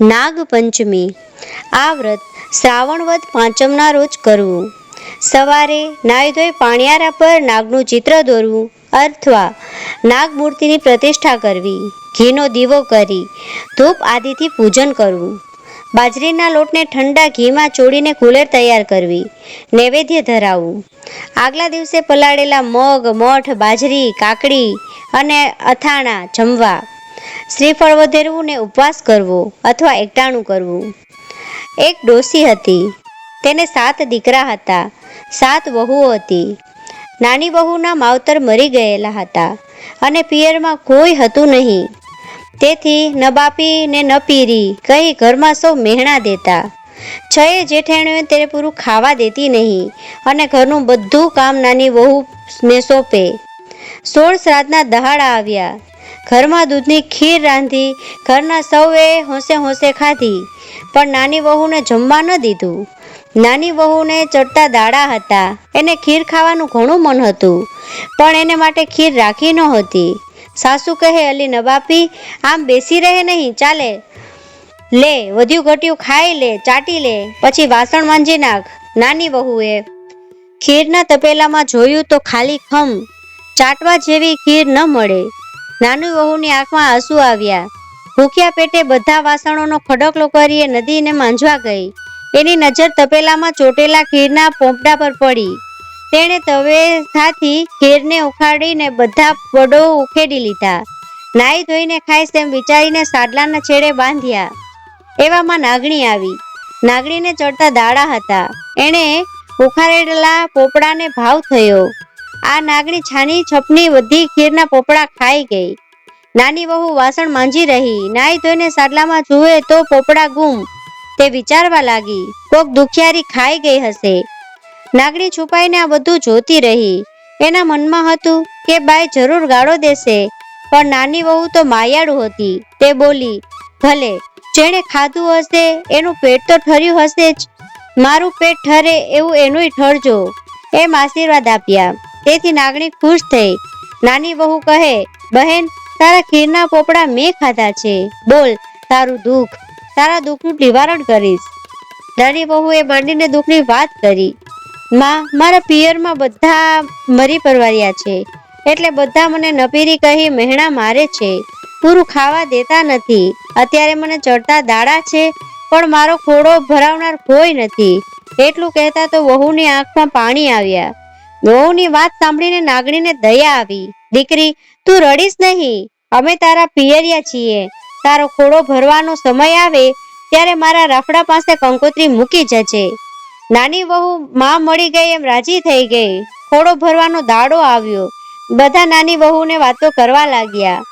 નાગપંચમી. આ વ્રત શ્રાવણ વદ પાંચમના રોજ કરવું. સવારે નાહી ધોઈ પાણિયારા પર નાગનું ચિત્ર દોરવું અથવા નાગ મૂર્તિની પ્રતિષ્ઠા કરવી. ઘીનો દીવો કરી ધૂપ આદિથી પૂજન કરવું. બાજરીના લોટને ઠંડા ઘીમાં ચોળીને કુલેર તૈયાર કરવી. નૈવેદ્ય ધરાવવું. આગલા દિવસે પલાળેલા મગ, મઠ, બાજરી, કાકડી અને અથાણા જમવા. શ્રીફળ વધેરવું ને ઉપવાસ કરવો અથવા એકટાણું કરવું. એક ડોસી હતી. તેને સાત દીકરા હતા. સાત વહુઓ હતી. નાની વહુના માવતર મરી ગયેલા હતા અને પિયરમાં કોઈ હતું નહીં. તેથી ન બાપી ને ન પીરી કહી ઘરમાં સૌ મહેણા દેતા. છએ જેઠેણીઓ તેને પૂરું ખાવા દેતી નહીં અને ઘરનું બધું કામ નાની વહુ ને સોંપે. સોળ શ્રાદ્ધના દહાડા આવ્યા. ઘરમાં દૂધની ખીર રાંધી, ઘરના સૌએ હોંશે હોંશે ખાધી, પણ નાની વહુને જમવા ન દીધું. નાની વહુને ચડતા દાડા હતા. એને ખીર ખાવાનું ઘણું મન હતું, પણ એને માટે ખીર રાખી નહોતી સાસુ કહે, અલી નબાપી આમ બેસી રહે નહીં, ચાલે. લે, વધ્યું ઘટ્યું ખાઈ લે, ચાટી લે, પછી વાસણ માંજી નાખ. નાની વહુએ ખીરના તપેલામાં જોયું તો ખાલી ખમ. ચાટવા જેવી ખીર ન મળે. નાની વહુની આંખમાં આંસુ આવ્યા. ભૂખ્યા પેટે બધા વાસણોનો ખડકલો કરીએ નદીને માંજવા ગઈ. એની નજર તપેલામાં ચોટેલા ખીરના પોપડા પર પડી. તેણે તવેથાથી ખીરને ઉખાડીને બધા પડો ઉખેડી લીધા. નાઈ ધોઈને ખાઈશ તેમ વિચારીને સાડલાના છેડે બાંધ્યા. એવામાં નાગણી આવી. નાગણીને ચડતા દાડા હતા. એણે ઉખાડેલા પોપડાને ભાવ થયો. આ નાગણી છાની છપની બધી ખીરના પોપડા ખાઈ ગઈ. નાની વહુ વાસણ માંજી રહી. નાઈ ધોઈને સાડલામાં જુએ તો પોપડા ગુમ. તે વિચારવા લાગી, કોક દુખિયારી ખાઈ ગઈ હશે. નાગણી છુપાઈને આ બધું જોતી રહી. એના મનમાં હતું કે બાઈ જરૂર ગાળો દેશે. પણ નાની વહુ તો માયાળુ હતી. તે બોલી, ભલે, જેણે ખાધું હશે, એનું પેટ તો ઠર્યું હશે જ. મારું પેટ ઠરે એવું એનુંય ઠરજો. એમ આશીર્વાદ આપ્યા. તેથી નાગણી ખુશ થઈ. નાની વહુ કહે, બહેન, તારા ખીરના પોપડા મેં ખાધા છે. બોલ, તારું દુઃખ. તારા દુઃખનું નિવારણ કરીશ. નાની વહુએ માંડીને દુઃખની વાત કરી. માં, મારા પિયરમાં બધા મરી પરવાર્યા છે. એટલે બધા મને નપીરી કહી મહેણા મારે છે. પૂરું ખાવા દેતા નથી. અત્યારે મને ચડતા દાડા છે, પણ મારો ખોડો ભરાવનાર કોઈ નથી. એટલું કહેતા તો વહુની આંખમાં પાણી આવ્યા. વહુની વાત સાંભળીને નાગણીને દયા આવી. દીકરી, તું રડીશ નહીં. અમે તારા પિયરિયા છીએ. તારો ખોડો ભરવાનો સમય આવે ત્યારે મારા રાફડા પાસે કંકોત્રી મૂકી જજે. નાની વહુ માં મળી ગઈ એમ રાજી થઈ ગઈ. ખોડો ભરવાનો દાડો આવ્યો. બધા નાની વહુને વાતો કરવા લાગ્યા.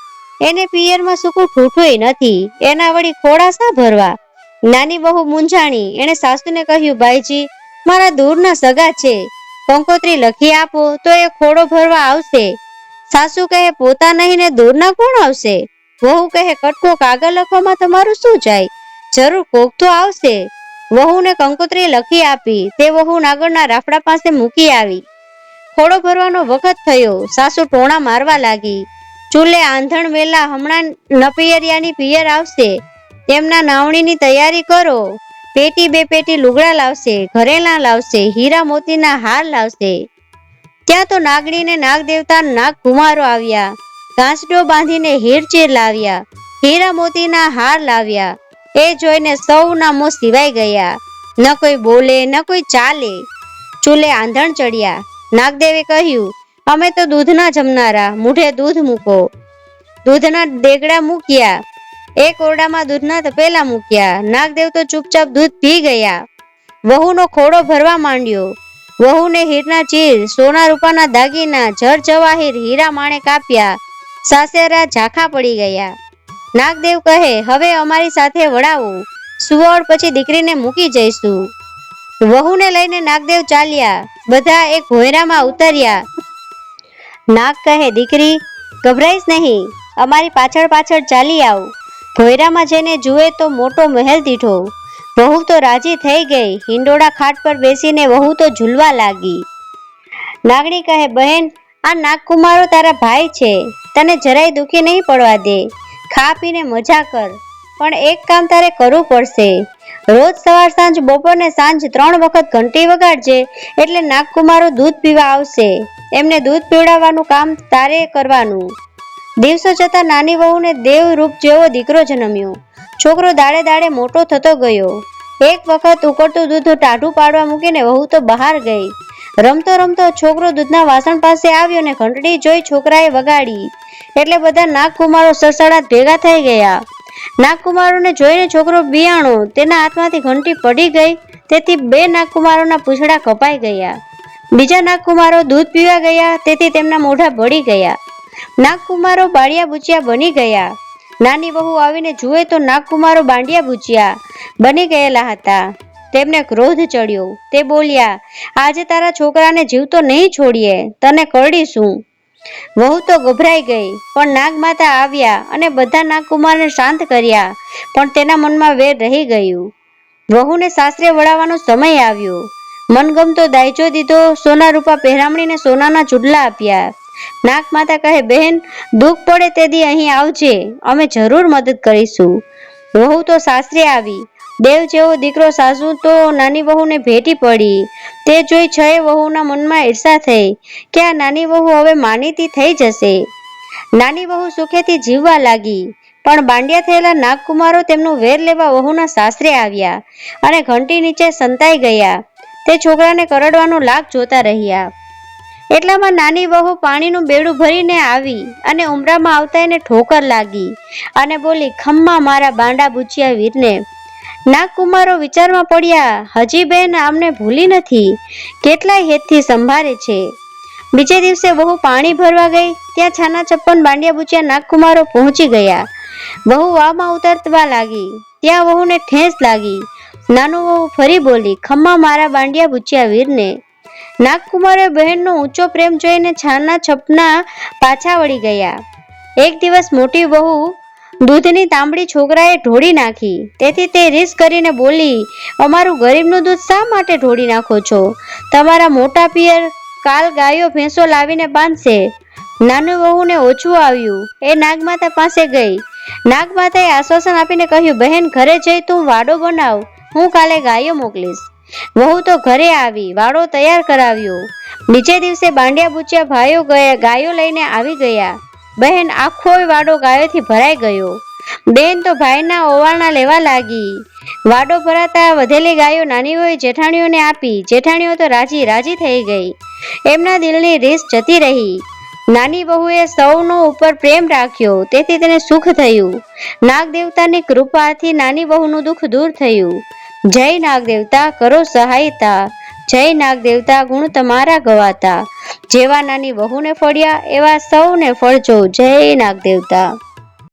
એને પિયરમાં સુકું ઠૂઠુંય નથી. એના વળી ખોડા શા ભરવા? નાની વહુ મૂંઝાણી. એણે સાસુને કહ્યું, ભાઈજી, મારા દૂરના સગા છે. કંકોત્રી લખી આપો તો એ ખોડો ભરવા આવશે. સાસુ કહે પોતા નહીં ને દૂરના કોણ આવશે? વહુ કહે, કટકો કાગળ લખવામાં તમારું શું જાય? જરૂર કોક તો આવશે. વહુને કંકોત્રી લખી આપી. તે વહુ નાગરના રાફડા પાસે મૂકી આવી. ખોડો ભરવાનો વખત થયો. સાસુ ટોણા મારવા લાગી. ચૂલે આંધણ વેલા હમણાં નપિયરિયાની પિયર આવશે. તેમના નાવણીની તૈયારી કરો. પેટી બે પેટી લુગડા લાવશે, ઘરેણા લાવશે, હીરા મોતીના હાર લાવશે. ત્યાં તો નાગણીને નાગ દેવતા નાગ કુમારો આવ્યા. ઘાસડો બાંધીને હીરચીર લાવ્યા. હીરા મોતીના હાર લાવ્યા. એ જોઈને સૌના મોં સિવાય ગયા. ન કોઈ બોલે, ન કોઈ ચાલે. ચૂલે આંધણ ચડ્યા. નાગદેવે કહ્યું, અમે તો દૂધના જમનારા મૂઢે દૂધ મૂકો. દૂધના દેગડા મૂક્યા. એક ઓરડામાં દૂધના તપેલા મૂક્યા. નાગદેવ તો ચૂપચાપ દૂધ પી ગયા. વહુનો ખોડો ભરવા માંડ્યો. વહુને હીરના ચીર, સોના રૂપાના દાગીના જર જવાહીર હીરા માણે કાપ્યા. સાસેરા ઝાંખા પડી ગયા. નાગદેવ કહે, હવે અમારી સાથે વડાવું સુવડ પછી દીકરીને મૂકી જઈશું. વહુને લઈને નાગદેવ ચાલ્યા. બધા એક ભોયરામાં ઉતર્યા. નાગ કહે, દીકરી, ગભરાઈશ નહીં. અમારી પાછળ પાછળ ચાલી આવ. ભોયરામાં જઈને જુએ તો મોટો મહેલ દીઠો. વહુ તો રાજી થઈ ગઈ. હિંડોળા ખાટ પર બેસીને વહુ તો ઝૂલવા લાગી. નાગણી કહે, બહેન, આ નાગકુમારો તારા ભાઈ છે. તને જરાય દુખી નહીં પડવા દે. ખા પીને મજા કર. પણ એક કામ તારે કરવું પડશે. રોજ સવાર સાંજ, બપોરને સાંજ ત્રણ વખત ઘંટી વગાડજે એટલે નાગકુમારો દૂધ પીવા આવશે. એમને દૂધ પીવડાવવાનું કામ તારે કરવાનું. દિવસો જતા નાની વહુને દેવ રૂપ જેવો દીકરો જન્મ્યો. છોકરો દાડે દાડે મોટો થતો ગયો. એક વખત ઉકળતું દૂધ ટાઢું પાડવા મૂકીને વહુ તો બહાર ગઈ. રમતો રમતો છોકરો દૂધના વાસણ પાસે આવ્યો ને ઘંટડી જોઈ છોકરાએ વગાડી. એટલે બધા નાગકુમારો સરસડાટ ભેગા થઈ ગયા. નાગકુમારોને જોઈને છોકરો બિયાણો, તેના હાથમાંથી ઘંટી પડી ગઈ, તેથી બે નાગકુમારોના પૂંછડા કપાઈ ગયા. બીજા નાગકુમારો દૂધ પીવા ગયા, તેથી તેમના મોઢા ભળી ગયા. નાગકુમારો બાળિયા બુચિયા બની ગયા. નાની વહુ આવીને જુએ તો નાગકુમારો બાંડિયા બુચિયા બની ગયેલા હતા. તેમને ક્રોધ ચડ્યો. તે બોલ્યા, આજે તારા છોકરાને જીવતો નહીં છોડીએ. તને કરડીશું વહુ તો ગભરાઈ ગઈ, પણ નાગમાતા આવ્યા અને બધા નાગકુમારને શાંત કર્યા, પણ તેના મનમાં વેર રહી ગયું. વહુને સાસરે વળાવવાનો સમય આવ્યો. મનગમતો દાયજો દીધો સોના રૂપા પહેરામણીને સોનાના ચૂડલા આપ્યા. નાગમાતા કહે, બહેન, દુઃખ પડે તે દી અહીં આવજે, અમે જરૂર મદદ કરીશું. વહુ તો સાસરે આવી. દેવ જેવો દીકરો સાસુ તો નાની વહુને ભેટી પડી. તે જોઈ છએ વહુના મનમાં ઈર્ષા થઈ કે આ નાની વહુ હવે માનીતી થઈ જશે. નાની વહુ સુખેથી જીવવા લાગી, પણ બાંડિયા થયેલા નાગકુમારો તેમનું વેર લેવા વહુના સાસરે આવ્યા અને ઘંટી નીચે સંતાઈ ગયા. તે છોકરાને કરડવાનો લાગ જોતા રહ્યા. એટલામાં નાની વહુ પાણીનું બેડું ભરીને આવી અને ઉમરામાં આવતા એને ઠોકર લાગી અને બોલી, ખમ્મા મારા બાંડા બુચિયા વીરને. નાગકુમારો વિચારમાં પડ્યા હજી બેન આમને ભૂલી નથી. કેટલાય હેતથી સંભાળે છે. બીજે દિવસે વહુ પાણી ભરવા ગઈ, ત્યાં છાના છપ્પન બાંડિયા બુચિયા નાગકુમારો પહોંચી ગયા. વહુ વામાં ઉતરવા લાગી, ત્યાં વહુને ઠેસ લાગી. નાનું વહુ ફરી બોલી, ખમ્મા મારા બાંડિયા બુચિયા વીરને. નાગકુમારે બહેનનો ઊંચો પ્રેમ જોઈને છાના છપના પાછા વળી ગયા. એક દિવસ મોટી બહુ દૂધની તાંબડી છોકરાએ ઢોળી નાખી. તેથી તે રીસ કરીને બોલી, અમારું ગરીબનું દૂધ શા માટે ઢોળી નાખો છો? તમારા મોટા પિયર કાલ ગાયો, ભેંસો લાવીને બાંધશે. નાનું વહુને ઓછું આવ્યું. એ નાગમાતા પાસે ગઈ. નાગમાતાએ આશ્વાસન આપીને કહ્યું, બહેન, ઘરે જઈ તું વાડો બનાવ. હું કાલે ગાયો મોકલીશ. વહુ તો ઘરે આવી વાડો તૈયાર કરાવ્યો. બીજે દિવસે બાંડિયા બુચ્યા ભાઈઓ ગયા, ગાયો લઈને આવી ગયા. બહેન આખો વાડો ગાયોથી ભરાઈ ગયો. બેન તો ભાઈના ઓવારણા લેવા લાગી. વાડો ભરાતા વધેલી ગાયો નાની હોય જેઠાણીઓને આપી, જેઠાણીઓ તો રાજી રાજી થઈ ગઈ. એમના દિલની રીસ જતી રહી. નાની વહુએ સૌનો ઉપર પ્રેમ રાખ્યો, તેથી તેને સુખ થયું. નાગ દેવતાની કૃપાથી નાની વહુનું દુઃખ દૂર થયું. જય નાગ દેવતા કરો સહાયતા, જય નાગ દેવતા ગુણ તમારા ગવાતા, જેવા નાની વહુને ફળ્યા એવા સૌને ફળજો જય નાગ દેવતા